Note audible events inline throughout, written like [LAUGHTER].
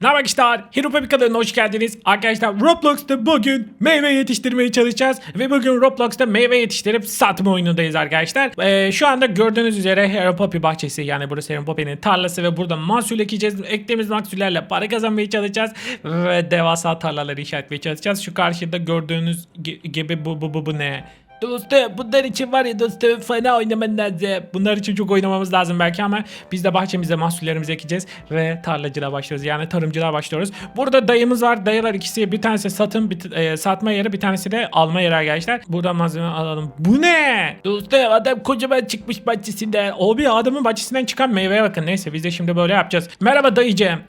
Merhaba arkadaşlar, Hero Papi kanalına hoş geldiniz. Arkadaşlar Roblox'ta bugün meyve yetiştirmeye çalışacağız. Ve bugün Roblox'ta meyve yetiştirip satma oyunundayız arkadaşlar. Ee, şu anda gördüğünüz üzere Hero Papi bahçesi yani burası Hero Papi'nin tarlası ve burada mahsul ekeceğiz. Ektiğimiz mahsullerle para kazanmaya çalışacağız. Ve devasa tarlaları inşa etmeye çalışacağız. Şu karşıda gördüğünüz gi- gibi bu bu bu bu ne? Dostum bunlar için var ya dostum fena oynaman lazım. Bunlar için çok oynamamız lazım belki ama biz de bahçemize mahsullerimizi ekeceğiz ve tarlacılığa başlıyoruz. Yani tarımcılığa başlıyoruz. Burada dayımız var. Dayılar ikisi bir tanesi satım bir, e, satma yeri bir tanesi de alma yeri arkadaşlar. Buradan malzeme alalım. Bu ne? Dostum adam kocaman çıkmış bahçesinden. Abi adamın bahçesinden çıkan meyveye bakın. Neyse biz de şimdi böyle yapacağız. Merhaba dayıcığım.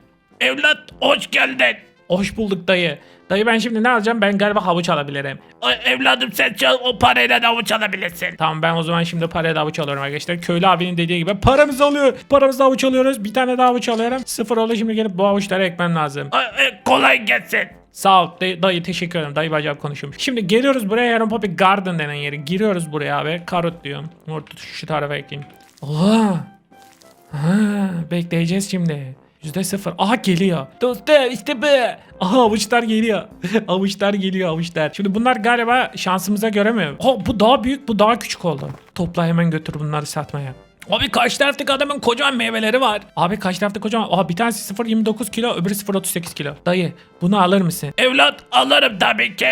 Evlat hoş geldin. Hoş bulduk dayı. Dayı ben şimdi ne alacağım? Ben galiba havuç alabilirim. Evladım sen çal, o parayla da avuç alabilirsin. Tamam ben o zaman şimdi paraya da avuç alıyorum arkadaşlar. Köylü abinin dediği gibi paramızı alıyor. Paramızı da avuç alıyoruz. Bir tane daha avuç alıyorum. Sıfır oldu şimdi gelip bu avuçları ekmem lazım. Ay, ay, Kolay gelsin. Sağ ol dayı, dayı teşekkür ederim. Dayı bacak konuşuyormuş. Şimdi geliyoruz buraya Yarın Poppy Garden denen yeri. Giriyoruz buraya abi. Karot diyorum. Orta şu tarafa ekleyeyim. Oha. Ha, bekleyeceğiz şimdi. Yüzde sıfır. Aha geliyor. Dostum işte bu. Aha avuçlar geliyor. [LAUGHS] avuçlar geliyor avuçlar. Şimdi bunlar galiba şansımıza göre mi? Ha bu daha büyük bu daha küçük oldu. Topla hemen götür bunları satmaya. Abi kaç taraftaki adamın kocaman meyveleri var. Abi kaç taraftaki kocaman. Aha bir tanesi 0.29 kilo öbürü 0.38 kilo. Dayı bunu alır mısın? Evlat alırım tabii ki.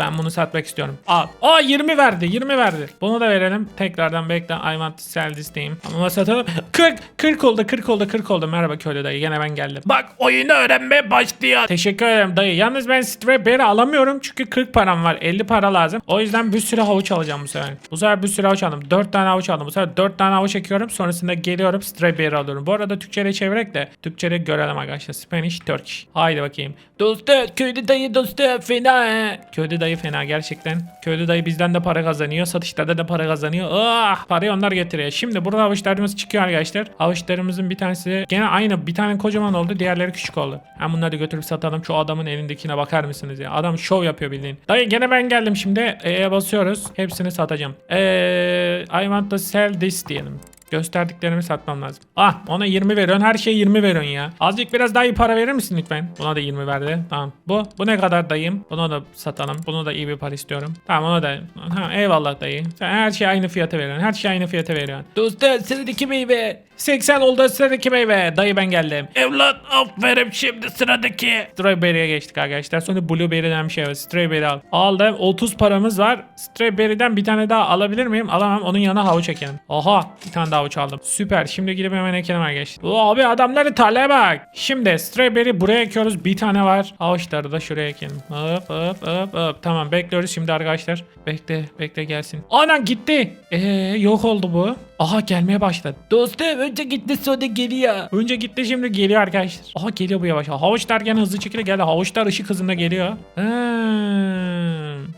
Ben bunu satmak istiyorum. Al. Aa 20 verdi 20 verdi. Bunu da verelim. Tekrardan bekle. I want to sell this diyeyim. Ama satalım. 40 40 oldu 40 oldu 40 oldu. Merhaba köylü dayı. Gene ben geldim. Bak oyunu öğrenmeye başlıyor. Teşekkür ederim dayı. Yalnız ben strawberry alamıyorum çünkü 40 param var. 50 para lazım. O yüzden bir sürü havuç alacağım bu sefer. Bu sefer bir sürü havuç aldım. 4 tane havuç aldım. Bu sefer 4 tane havuç ekiyorum. Sonrasında geliyorum strawberry alıyorum. Bu arada Türkçe'ye çevirerek de Türkçe'de görelim arkadaşlar. Spanish, Turkish. Haydi bakayım. Dostum köylü dayı dostum fena. Köylü dayı fena gerçekten. Köylü dayı bizden de para kazanıyor. Satışlarda da para kazanıyor. Ah parayı onlar getiriyor. Şimdi burada havuçlarımız çıkıyor arkadaşlar. Havuçlarımızın bir tanesi gene aynı bir tane kocaman oldu. Diğerleri küçük oldu. Hem bunları da götürüp satalım. Şu adamın elindekine bakar mısınız ya? Adam şov yapıyor bildiğin. Dayı gene ben geldim şimdi. E'ye basıyoruz. Hepsini satacağım. Eee I want to sell this diyelim. Gösterdiklerimi satmam lazım. Ah ona 20 veriyorsun. Her şeye 20 veriyorsun ya. Azıcık biraz daha iyi para verir misin lütfen? Buna da 20 verdi. Tamam. Bu bu ne kadar dayım? Bunu da satalım. Bunu da iyi bir para istiyorum. Tamam ona da. Ha, eyvallah dayı. Sen her şeye aynı fiyata veriyorsun. Her şeye aynı fiyata veriyorsun. Dostum sıradaki meyve. 80 oldu sıradaki meyve. Dayı ben geldim. Evlat aferin şimdi sıradaki. Strawberry'e geçtik arkadaşlar. Sonra blueberry'den bir şey var. Strawberry al. Aldım. 30 paramız var. Strawberry'den bir tane daha alabilir miyim? Alamam. Onun yanına havuç ekelim. Oha. Bir tane daha havuç aldım. Süper. Şimdi gidip hemen ekelim arkadaşlar. Oo, abi adamları tarlaya bak. Şimdi strawberry buraya ekiyoruz. Bir tane var. Havuçları da şuraya ekelim. Hop hop hop hop. Tamam bekliyoruz şimdi arkadaşlar. Bekle bekle gelsin. Ana gitti. Ee, yok oldu bu. Aha gelmeye başladı. Dostum önce gitti sonra geliyor. Önce gitti şimdi geliyor arkadaşlar. Aha geliyor bu yavaş. Havuçlar gene hızlı şekilde geldi. Havuçlar ışık hızında geliyor. Hmm.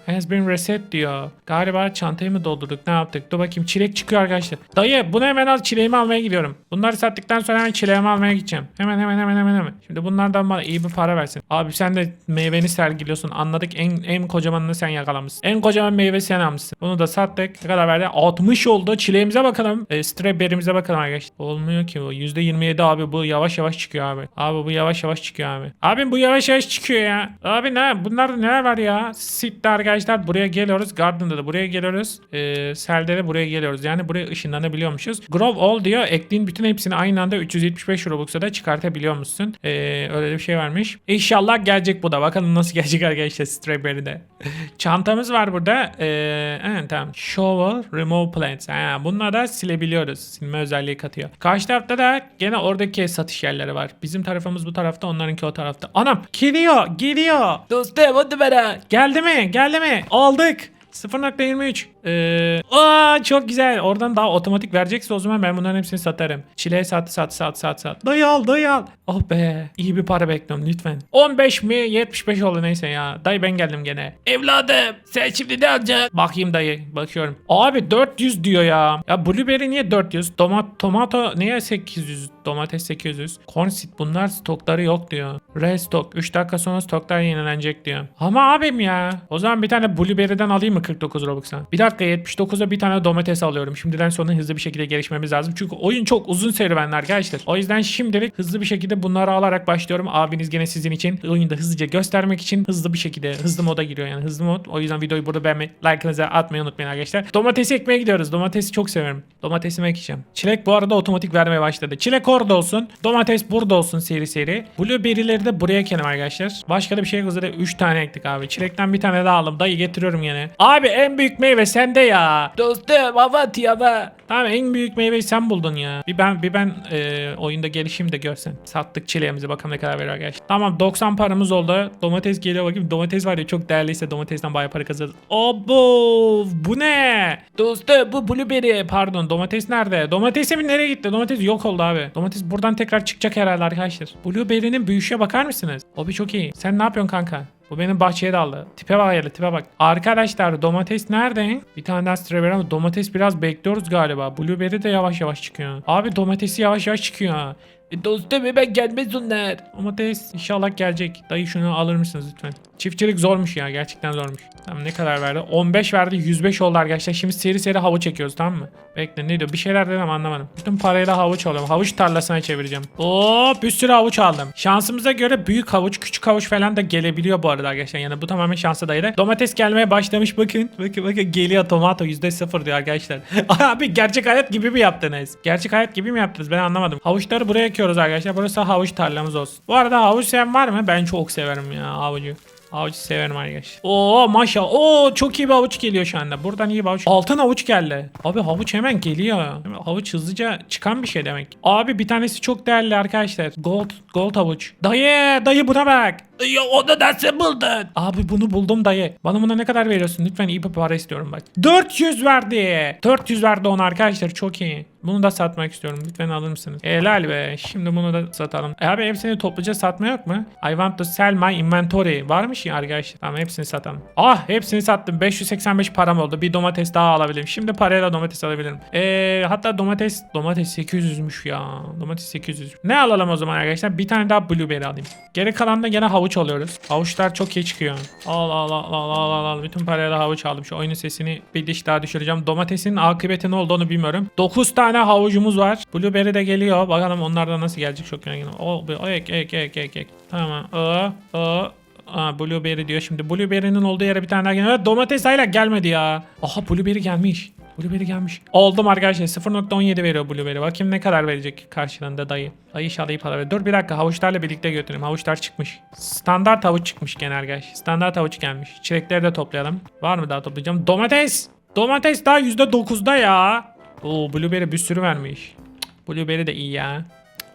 Has been reset diyor. Galiba çantayı mı doldurduk ne yaptık? Dur bakayım çilek çıkıyor arkadaşlar. Dayı bunu hemen al çileğimi almaya gidiyorum. Bunları sattıktan sonra hemen çileğimi almaya gideceğim. Hemen hemen hemen hemen hemen. Şimdi bunlardan bana iyi bir para versin. Abi sen de meyveni sergiliyorsun. Anladık en en kocamanını sen yakalamışsın. En kocaman meyve sen almışsın. Bunu da sattık. Ne kadar verdi? 60 oldu. Çileğimize bakalım. E, strawberry'mize bakalım arkadaşlar. Olmuyor ki bu. %27 abi bu yavaş yavaş çıkıyor abi. Abi bu yavaş yavaş çıkıyor abi. Abim bu yavaş yavaş çıkıyor ya. Abi ne? Bunlarda neler var ya? Sit'te arkadaşlar buraya geliyoruz. Garden'da da buraya geliyoruz. E, Sel'de de buraya geliyoruz. Yani buraya ışınlanabiliyormuşuz. Grow all diyor. Ektiğin bütün hepsini aynı anda 375 Robux'a da çıkartabiliyor musun? E, öyle bir şey varmış. İnşallah gelecek bu da. Bakalım nasıl gelecek arkadaşlar Strawberry'de. [LAUGHS] Çantamız var burada. E, evet tamam. Shovel, remove plants. Ha, bunları da silebiliyoruz. Silme özelliği katıyor. Karşı tarafta da gene oradaki satış yerleri var. Bizim tarafımız bu tarafta, onlarınki o tarafta. Anam geliyor, geliyor. Dostum hadi bana. Geldi mi? Geldi mi? Aldık. 0.23. Ee, aa çok güzel. Oradan daha otomatik verecekse o zaman ben bunların hepsini satarım. Çileğe sat sat sat sat sat. Dayı al dayı al. Oh be. İyi bir para bekliyorum lütfen. 15 mi? 75 oldu neyse ya. Dayı ben geldim gene. Evladım sen şimdi ne alacaksın? Bakayım dayı. Bakıyorum. Abi 400 diyor ya. Ya blueberry niye 400? Tomat tomato niye 800? Domates 800. Corn seed bunlar stokları yok diyor. Restock 3 dakika sonra stoklar yenilenecek diyor. Ama abim ya. O zaman bir tane blueberry'den alayım mı? 49 Robux'a? Bir dakika 79'a bir tane domates alıyorum. Şimdiden sonra hızlı bir şekilde gelişmemiz lazım. Çünkü oyun çok uzun serüvenler arkadaşlar. O yüzden şimdilik hızlı bir şekilde bunları alarak başlıyorum. Abiniz gene sizin için oyunda hızlıca göstermek için hızlı bir şekilde hızlı moda giriyor yani hızlı mod. O yüzden videoyu burada beğenmeyi, like'ınızı atmayı unutmayın arkadaşlar. Domatesi ekmeye gidiyoruz. Domatesi çok severim. Domatesimi ekeceğim. Çilek bu arada otomatik vermeye başladı. Çilek orada olsun. Domates burada olsun seri seri. Blueberry'leri de buraya ekelim arkadaşlar. Başka da bir şey yok. Zaten 3 tane ektik abi. Çilekten bir tane daha aldım. Dayı getiriyorum yine. Abi en büyük meyve sende ya. Dostum hava tiyava. Tamam en büyük meyveyi sen buldun ya. Bir ben bir ben e, oyunda gelişeyim de görsen. Sattık çileğimizi bakalım ne kadar veriyor arkadaşlar. Tamam 90 paramız oldu. Domates geliyor bakayım. Domates var ya çok değerliyse domatesten bayağı para kazanırız. Abo bu ne? Dostum bu blueberry. Pardon domates nerede? Domatesim nereye gitti? Domates yok oldu abi. Domates buradan tekrar çıkacak herhalde arkadaşlar. Blueberry'nin büyüşe bakar mısınız? Abi çok iyi. Sen ne yapıyorsun kanka? Bu benim bahçeye daldı. Tipe bak hele tipe bak. Arkadaşlar domates nerede? Bir tane daha strawberry ama domates biraz bekliyoruz galiba. Blueberry de yavaş yavaş çıkıyor. Abi domatesi yavaş yavaş çıkıyor. E, dostum hemen gelmez onlar. Domates inşallah gelecek. Dayı şunu alır mısınız lütfen? Çiftçilik zormuş ya gerçekten zormuş. Tamam ne kadar verdi? 15 verdi 105 oldu arkadaşlar. Şimdi seri seri havuç çekiyoruz tamam mı? Bekle ne diyor? Bir şeyler dedim anlamadım. Bütün parayla havuç alıyorum. Havuç tarlasına çevireceğim. Oo bir sürü havuç aldım. Şansımıza göre büyük havuç, küçük havuç falan da gelebiliyor bu arada arkadaşlar. Yani bu tamamen şansa dayalı. Domates gelmeye başlamış bakın. Bakın bakın geliyor tomato %0 diyor arkadaşlar. [LAUGHS] Abi gerçek hayat gibi mi yaptınız? Gerçek hayat gibi mi yaptınız? Ben anlamadım. Havuçları buraya ekiyoruz arkadaşlar. Burası havuç tarlamız olsun. Bu arada havuç seven var mı? Ben çok severim ya havucu. Havuç severim arkadaşlar. Oo maşallah. Oo çok iyi bir havuç geliyor şu anda. Buradan iyi bir havuç. Altın havuç geldi. Abi havuç hemen geliyor. Havuç hızlıca çıkan bir şey demek. Abi bir tanesi çok değerli arkadaşlar. Gold, gold havuç. Dayı, dayı buna bak. Ya onu nasıl buldun? Abi bunu buldum dayı. Bana buna ne kadar veriyorsun? Lütfen iyi bir para istiyorum bak. 400 verdi. 400 verdi ona arkadaşlar çok iyi. Bunu da satmak istiyorum. Lütfen alır mısınız? Helal be. Şimdi bunu da satalım. E abi hepsini topluca satma yok mu? I want to sell my inventory. Varmış ya arkadaşlar. Tamam hepsini satalım. Ah hepsini sattım. 585 param oldu. Bir domates daha alabilirim. Şimdi parayla domates alabilirim. Eee hatta domates domates 800'müş ya. Domates 800. Ne alalım o zaman arkadaşlar? Bir tane daha blueberry alayım. Geri kalan da gene havuç alıyoruz. Havuçlar çok iyi çıkıyor. Al al al al al al al. Bütün parayla havuç aldım. Şu oyunun sesini bir diş daha düşüreceğim. Domatesin akıbeti ne olduğunu bilmiyorum. 9 tane havucumuz var. Blueberry de geliyor. Bakalım onlardan nasıl gelecek çok merak ediyorum. O, o ek ek ek ek ek. Tamam. O o. Aa, blueberry diyor şimdi. Blueberry'nin olduğu yere bir tane daha geliyor. Domates hala gelmedi ya. Aha blueberry gelmiş. Blueberry gelmiş. Oldum arkadaşlar. 0.17 veriyor Blueberry. Bakayım ne kadar verecek karşılığında dayı. Dayı inşallah para verir. Dur bir dakika havuçlarla birlikte götüreyim. Havuçlar çıkmış. Standart havuç çıkmış gene arkadaş. Standart havuç gelmiş. Çilekleri de toplayalım. Var mı daha toplayacağım? Domates. Domates daha %9'da ya. Oo Blueberry bir sürü vermiş. Blueberry de iyi ya.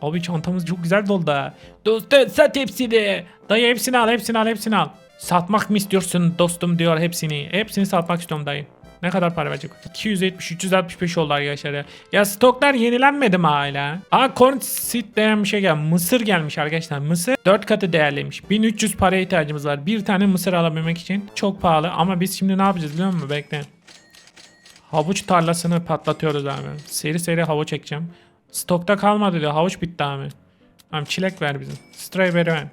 Abi çantamız çok güzel doldu. Dostum sat hepsini. Dayı hepsini al, hepsini al, hepsini al. Satmak mı istiyorsun dostum diyor hepsini. Hepsini satmak istiyorum dayı. Ne kadar para verecek? 270 365 oldu arkadaşlar ya. Ya stoklar yenilenmedi mi hala? Aa corn seed denen bir şey gelmiş. Mısır gelmiş arkadaşlar. Mısır 4 katı değerliymiş. 1300 paraya ihtiyacımız var. Bir tane mısır alabilmek için. Çok pahalı ama biz şimdi ne yapacağız biliyor musun? Bekle. Havuç tarlasını patlatıyoruz abi. Seri seri havuç ekeceğim. Stokta kalmadı diyor. Havuç bitti abi. Tamam çilek ver bizim. Strawberry ver.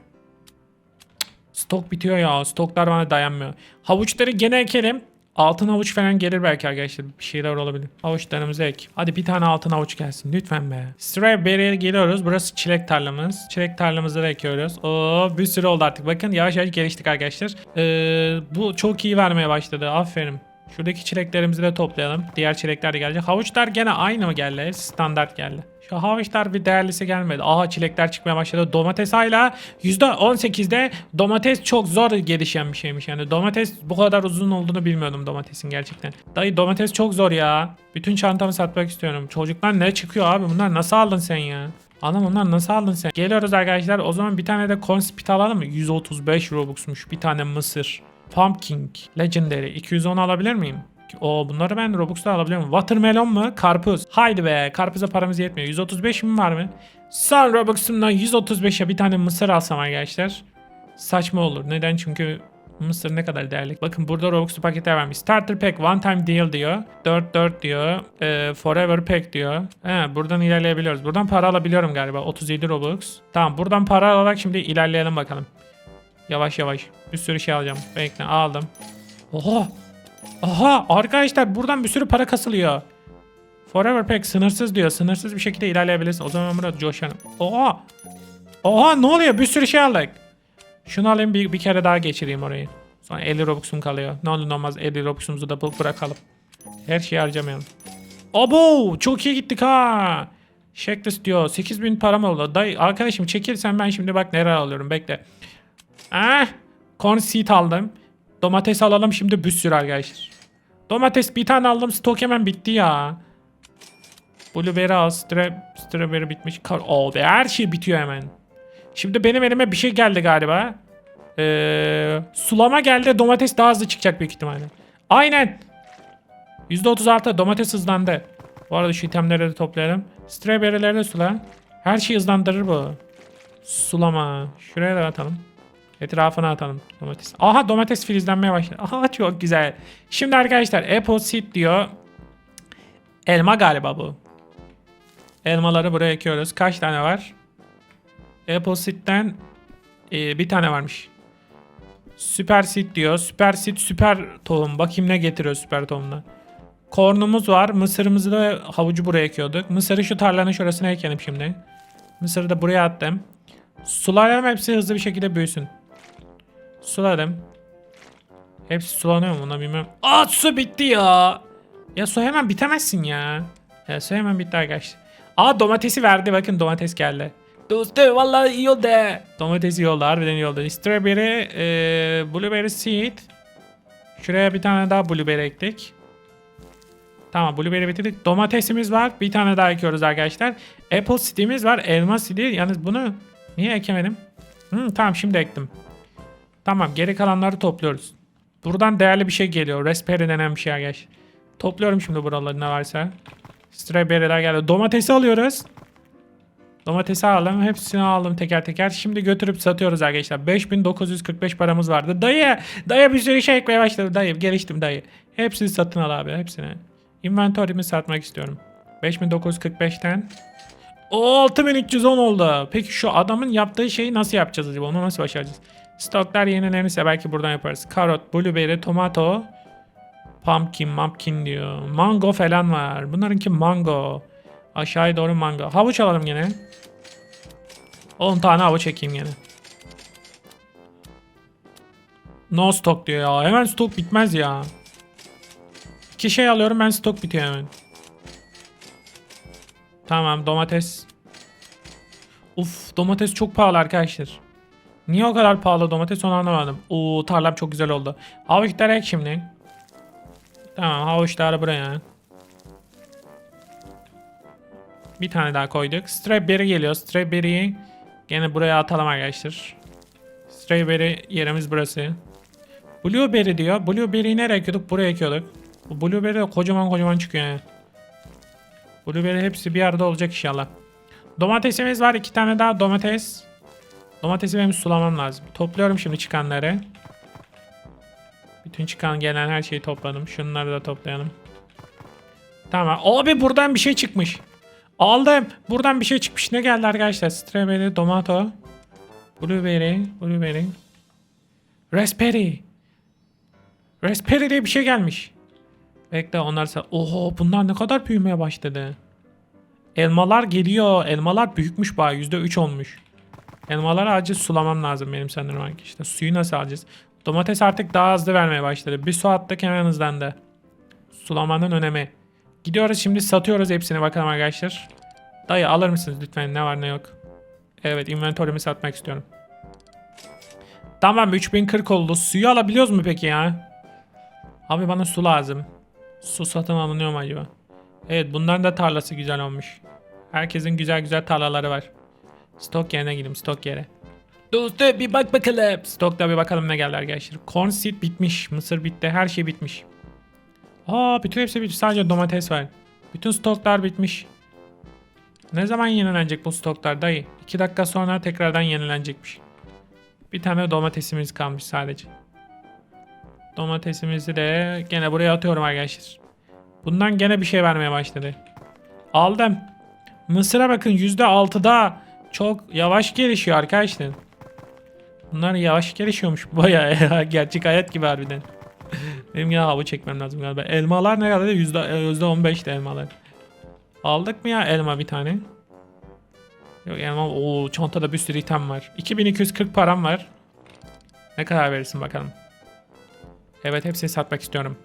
Stok bitiyor ya. Stoklar bana dayanmıyor. Havuçları gene ekelim. Altın havuç falan gelir belki arkadaşlar. Bir şeyler olabilir. Havuçlarımızı ek. Hadi bir tane altın havuç gelsin. Lütfen be. Strawberry'e geliyoruz. Burası çilek tarlamız. Çilek tarlamızı da ekiyoruz. Oo bir sürü oldu artık. Bakın yavaş yavaş geliştik arkadaşlar. Ee, bu çok iyi vermeye başladı. Aferin. Şuradaki çileklerimizi de toplayalım. Diğer çilekler de gelecek. Havuçlar gene aynı mı geldi? Standart geldi. Şu havuçlar bir değerlisi gelmedi. Aha çilekler çıkmaya başladı. Domates hala %18'de domates çok zor gelişen bir şeymiş. Yani domates bu kadar uzun olduğunu bilmiyordum domatesin gerçekten. Dayı domates çok zor ya. Bütün çantamı satmak istiyorum. Çocuklar ne çıkıyor abi? Bunlar nasıl aldın sen ya? Anam bunlar nasıl aldın sen? Geliyoruz arkadaşlar. O zaman bir tane de Conspit alalım mı? 135 Robux'muş. Bir tane mısır. Pumpkin. Legendary. 210 alabilir miyim? O bunları ben Robux'ta alabiliyor muyum? Watermelon mu? Karpuz. Haydi be. Karpuza paramız yetmiyor. 135 mi var mı? Son Robux'umdan 135'e bir tane mısır alsam arkadaşlar. Saçma olur. Neden? Çünkü mısır ne kadar değerli. Bakın burada Robux'lu paketler vermiş. Starter Pack One Time Deal diyor. 4-4 diyor. Ee, Forever Pack diyor. He, buradan ilerleyebiliyoruz. Buradan para alabiliyorum galiba. 37 Robux. Tamam buradan para alarak şimdi ilerleyelim bakalım. Yavaş yavaş. Bir sürü şey alacağım. Bekle aldım. Oha. Aha arkadaşlar buradan bir sürü para kasılıyor. Forever Pack sınırsız diyor. Sınırsız bir şekilde ilerleyebilirsin. O zaman burada coşalım. Oha. Oha ne oluyor? Bir sürü şey aldık. Şunu alayım bir, bir kere daha geçireyim orayı. Sonra 50 Robux'um kalıyor. Ne olur ne olmaz 50 Robux'umuzu da bırakalım. Her şeyi harcamayalım. Abo çok iyi gittik ha. Checklist diyor. 8000 param oldu. Dayı arkadaşım çekilsen ben şimdi bak nereye alıyorum bekle. Ah, corn seed aldım. Domates alalım şimdi bir sürü arkadaşlar. Domates bir tane aldım stok hemen bitti ya. Blueberry al, stra strawberry bitmiş. Kar oh be her şey bitiyor hemen. Şimdi benim elime bir şey geldi galiba. Ee, sulama geldi domates daha hızlı çıkacak büyük ihtimalle. Aynen. %36 domates hızlandı. Bu arada şu itemleri de toplayalım. Strawberry'leri de sula. Her şeyi hızlandırır bu. Sulama. Şuraya da atalım. Etrafına atalım domates. Aha domates filizlenmeye başladı. Aha çok güzel. Şimdi arkadaşlar apple seed diyor. Elma galiba bu. Elmaları buraya ekiyoruz. Kaç tane var? Apple seed'den e, bir tane varmış. Süper seed diyor. Süper seed süper tohum. Bakayım ne getiriyor süper tohumdan. Kornumuz var. Mısırımızı da havucu buraya ekiyorduk. Mısırı şu tarlanın şurasına ekelim şimdi. Mısırı da buraya attım. Sulayalım hepsi hızlı bir şekilde büyüsün. Suladım. Hepsi sulanıyor mu buna bilmem. Aa su bitti ya. Ya su hemen bitemezsin ya. Ya su hemen bitti arkadaşlar. Aa domatesi verdi bakın domates geldi. Dostum vallahi iyi oldu. Domates iyi oldu harbiden iyi oldu. Strawberry, e, blueberry seed. Şuraya bir tane daha blueberry ektik. Tamam blueberry bitirdik. Domatesimiz var. Bir tane daha ekiyoruz arkadaşlar. Apple seed'imiz var. Elma seed'i. Yalnız bunu niye ekemedim? Hı, tamam şimdi ektim. Tamam geri kalanları topluyoruz. Buradan değerli bir şey geliyor. Raspberry denen bir şey arkadaşlar. Topluyorum şimdi buraları ne varsa. Strawberry'ler geldi. Domatesi alıyoruz. Domatesi aldım. Hepsini aldım teker teker. Şimdi götürüp satıyoruz arkadaşlar. 5945 paramız vardı. Dayı, dayı bir sürü şey ekmeye başladı. Dayı geliştim dayı. Hepsini satın al abi hepsini. Inventory'mi satmak istiyorum. 5945'ten. O 6310 oldu. Peki şu adamın yaptığı şeyi nasıl yapacağız acaba? Onu nasıl başaracağız? Stoklar yenilenirse belki buradan yaparız. Karot, blueberry, tomato, pumpkin, pumpkin diyor. Mango falan var. Bunlarınki mango. Aşağıya doğru mango. Havuç alalım gene. 10 tane havuç çekeyim gene. No stock diyor ya. Hemen stok bitmez ya. İki şey alıyorum ben stok bitiyor hemen. Tamam domates. Uf domates çok pahalı arkadaşlar. Niye o kadar pahalı domates onu anlamadım. Oo tarlam çok güzel oldu. Havuçları ek şimdi. Tamam havuçları buraya. Bir tane daha koyduk. Strawberry geliyor. Strawberry'yi gene buraya atalım arkadaşlar. Strawberry yerimiz burası. Blueberry diyor. Blueberry'yi nereye ekiyorduk? Buraya ekiyorduk. Bu blueberry de kocaman kocaman çıkıyor yani. Blueberry hepsi bir arada olacak inşallah. Domatesimiz var. iki tane daha domates. Domatesi benim sulamam lazım. Topluyorum şimdi çıkanları. Bütün çıkan gelen her şeyi topladım. Şunları da toplayalım. Tamam. Abi buradan bir şey çıkmış. Aldım. Buradan bir şey çıkmış. Ne geldi arkadaşlar? Strawberry, tomato, blueberry, blueberry, raspberry. Raspberry diye bir şey gelmiş. Bekle onlar sa- Oho bunlar ne kadar büyümeye başladı. Elmalar geliyor. Elmalar büyükmüş bayağı. %3 olmuş. Elmaları acil sulamam lazım benim sanırım arkadaşlar. Suyu nasıl alacağız? Domates artık daha hızlı vermeye başladı. Bir su attık hemen hızlandı. Sulamanın önemi. Gidiyoruz şimdi satıyoruz hepsini bakalım arkadaşlar. Dayı alır mısınız lütfen ne var ne yok. Evet inventory'mi satmak istiyorum. Tamam 3040 oldu. Suyu alabiliyoruz mu peki ya? Abi bana su lazım. Su satın alınıyor mu acaba? Evet bunların da tarlası güzel olmuş. Herkesin güzel güzel tarlaları var. Stok yerine gideyim stok yere. Dostum bir bak bakalım. Stokta bir bakalım ne geldi arkadaşlar. Corn seed bitmiş. Mısır bitti. Her şey bitmiş. Aa bütün hepsi bitmiş. Sadece domates var. Bütün stoklar bitmiş. Ne zaman yenilenecek bu stoklar dayı? 2 dakika sonra tekrardan yenilenecekmiş. Bir tane domatesimiz kalmış sadece. Domatesimizi de gene buraya atıyorum arkadaşlar. Bundan gene bir şey vermeye başladı. Aldım. Mısır'a bakın %6'da çok yavaş gelişiyor arkadaşlar. Bunlar yavaş gelişiyormuş [LAUGHS] baya ya. Gerçek hayat gibi harbiden. [LAUGHS] Benim yine hava çekmem lazım galiba. Elmalar ne kadar? Yüzde, yüzde 15 de elmalar. Aldık mı ya elma bir tane? Yok elma. Oo çantada bir sürü item var. 2240 param var. Ne kadar verirsin bakalım. Evet hepsini satmak istiyorum.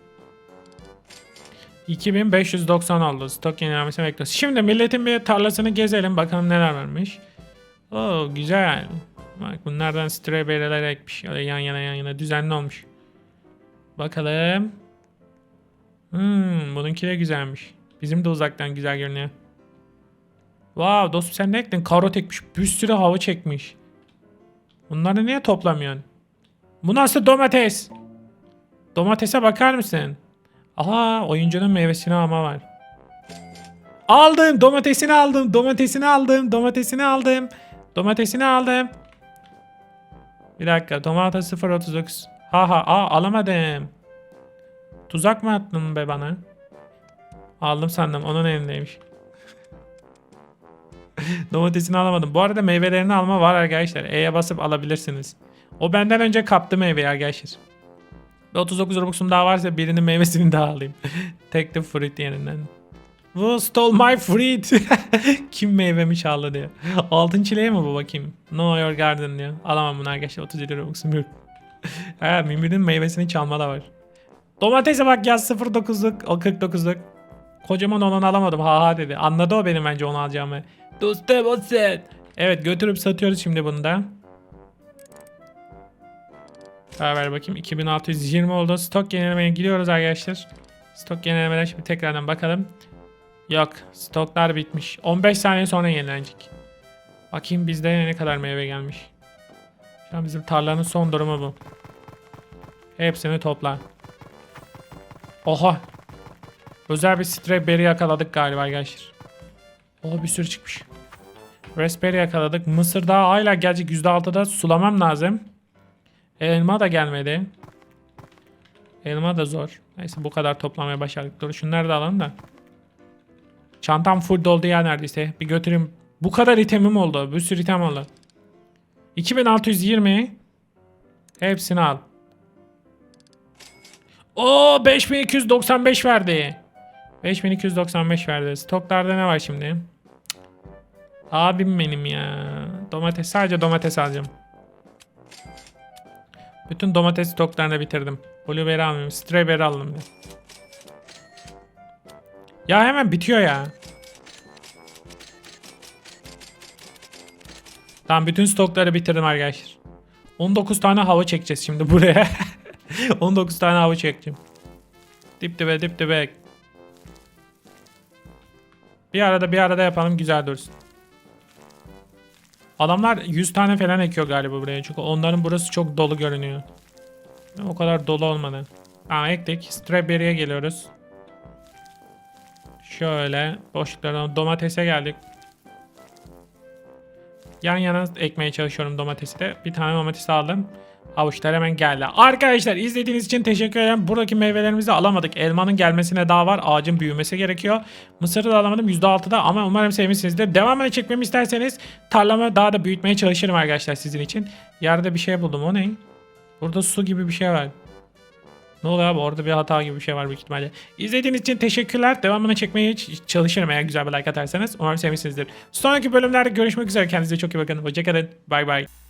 2590 oldu. Stok yenilenmesini bekliyoruz. Şimdi milletin bir tarlasını gezelim. Bakalım neler varmış. Oo güzel. Bak bunlardan strawberry'ler ekmiş. Öyle yan yana yan yana düzenli olmuş. Bakalım. Hmm, bununki de güzelmiş. Bizim de uzaktan güzel görünüyor. Wow dostum sen ne ektin? Karot ekmiş. Bir sürü hava çekmiş. Bunları niye toplamıyorsun? Bu nasıl domates? Domatese bakar mısın? Aha oyuncunun meyvesini alma var. Aldım domatesini aldım domatesini aldım domatesini aldım domatesini aldım. Bir dakika domates 0.39. Ha ha aa alamadım. Tuzak mı attın be bana? Aldım sandım onun elindeymiş. [LAUGHS] Domatesini alamadım. Bu arada meyvelerini alma var arkadaşlar. E'ye basıp alabilirsiniz. O benden önce kaptı meyveyi arkadaşlar. Ve 39 Robux'um daha varsa birinin meyvesini daha alayım. [LAUGHS] Tek de fruit yerinden. Who stole my fruit? [LAUGHS] Kim meyvemi çaldı diyor. Altın çileğe mi bu bakayım? No your garden diyor. Alamam bunu arkadaşlar 37 Robux'um yok. ha Mimir'in meyvesini çalma da var. Domatese bak ya 09'luk o 49'luk. Kocaman olanı alamadım ha ha dedi. Anladı o benim bence onu alacağımı. Dostum o. Evet götürüp satıyoruz şimdi bunu da. Daha ver bakayım 2620 oldu. Stok yenilemeye gidiyoruz arkadaşlar. Stok yenilemeler şimdi tekrardan bakalım. Yok stoklar bitmiş. 15 saniye sonra yenilenecek. Bakayım bizde ne kadar meyve gelmiş. Şu an bizim tarlanın son durumu bu. Hepsini topla. Oha. Özel bir strawberry yakaladık galiba arkadaşlar. Oha bir sürü çıkmış. Raspberry yakaladık. Mısır daha hala gelecek %6'da sulamam lazım. Elma da gelmedi. Elma da zor. Neyse bu kadar toplamaya başardık. Dur şunları da alalım da. Çantam full doldu ya neredeyse. Bir götüreyim. Bu kadar itemim oldu. Bir sürü item oldu. 2620. Hepsini al. Oo 5295 verdi. 5295 verdi. Stoklarda ne var şimdi? Abim benim ya. Domates sadece domates alacağım. Bütün domates stoklarını bitirdim. Blueberry almıyorum. Strawberry aldım bir. Ya hemen bitiyor ya. Tamam bütün stokları bitirdim arkadaşlar. 19 tane hava çekeceğiz şimdi buraya. [LAUGHS] 19 tane hava çekeceğim. Dip dibe dip dibe. Bir arada bir arada yapalım güzel dursun. Adamlar 100 tane falan ekiyor galiba buraya. Çünkü onların burası çok dolu görünüyor. O kadar dolu olmadı. Aa ektik. Strawberry'e geliyoruz. Şöyle boşluklardan domatese geldik. Yan yana ekmeye çalışıyorum domatesi de. Bir tane domates aldım. Avuçlar hemen geldi. Arkadaşlar izlediğiniz için teşekkür ederim. Buradaki meyvelerimizi alamadık. Elmanın gelmesine daha var. Ağacın büyümesi gerekiyor. Mısırı da alamadım %6'da ama umarım sevmişsinizdir. Devamını çekmemi isterseniz tarlamı daha da büyütmeye çalışırım arkadaşlar sizin için. Yerde bir şey buldum. O ne? Burada su gibi bir şey var. Ne oluyor abi orada bir hata gibi bir şey var büyük ihtimalle. İzlediğiniz için teşekkürler. Devamını çekmeye çalışırım eğer güzel bir like atarsanız. Umarım sevmişsinizdir. Sonraki bölümlerde görüşmek üzere. Kendinize çok iyi bakın. Hoşçakalın. Bay bay.